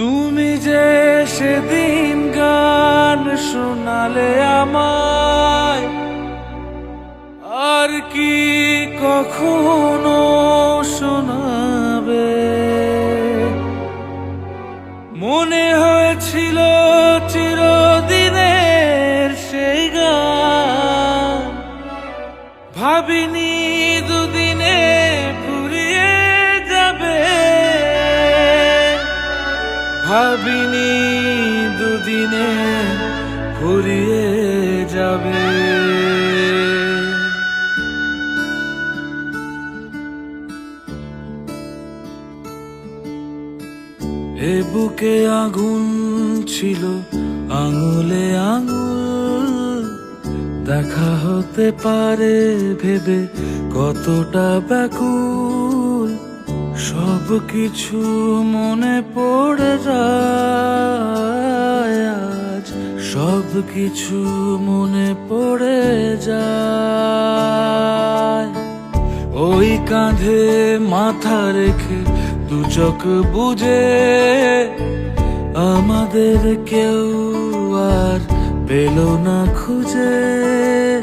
তুমি যে সেদিন গান শোনালে আমায়, আর কি কখনো শোনাবে? মনে হয়েছিল চিরদিনের সেই গান, ভাবিনি ভাবিনি দুদিনে ফুরিয়ে যাবে। এ বুকে আগুন ছিল, আঙুলে আঙুল। দেখা হতে পারে ভেবে কতটা ব্যাকুল। সব কিছু মনে পড়ে যায় আজ। সব কিছু মনে পড়ে যায়। ওই কাঁধে মাথা রেখে দু চোখ বুঝে আমাদের কেউ আর পেল না খুঁজে।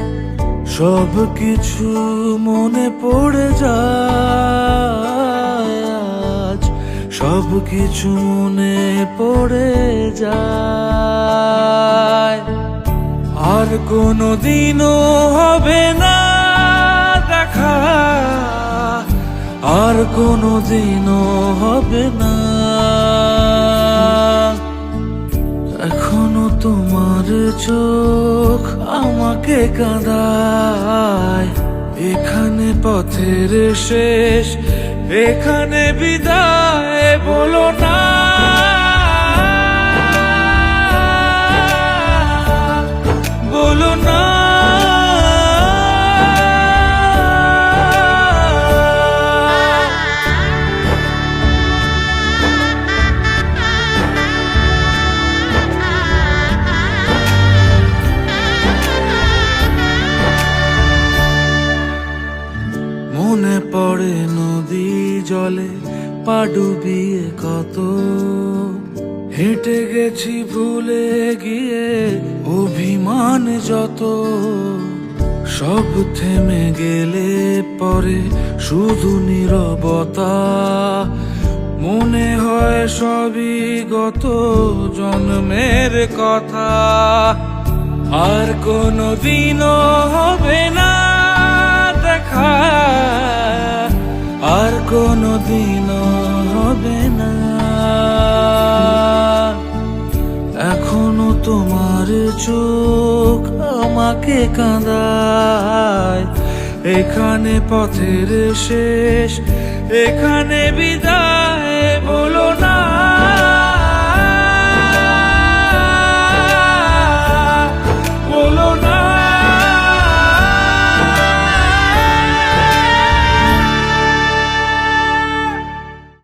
সব কিছু মনে পড়ে যায়। কিছু মনে পড়ে যায়। আর কোনো দিনও হবে না দেখা। আর কোনো দিনও হবে না। এখনও তোমার চোখ আমাকে কাঁদায়। এখানে পথের শেষ এখানে বিদায় বলো না। বলো না। মনে পড়ে জলে পা ডুবিয়ে কত। হেঁটে গেছি ভুলে গিয়ে অভিমান যত। সব থেমে গেলে পরে শুধু নিরবতা। মনে হয় সবই গত জন্মের কথা। আর কোনো দিনও হবে না দেখা। কোনো দিনও হবে না। এখনও তোমার চোখ আমাকে কাঁদায়। এখানে পথের শেষ এখানে বিদায়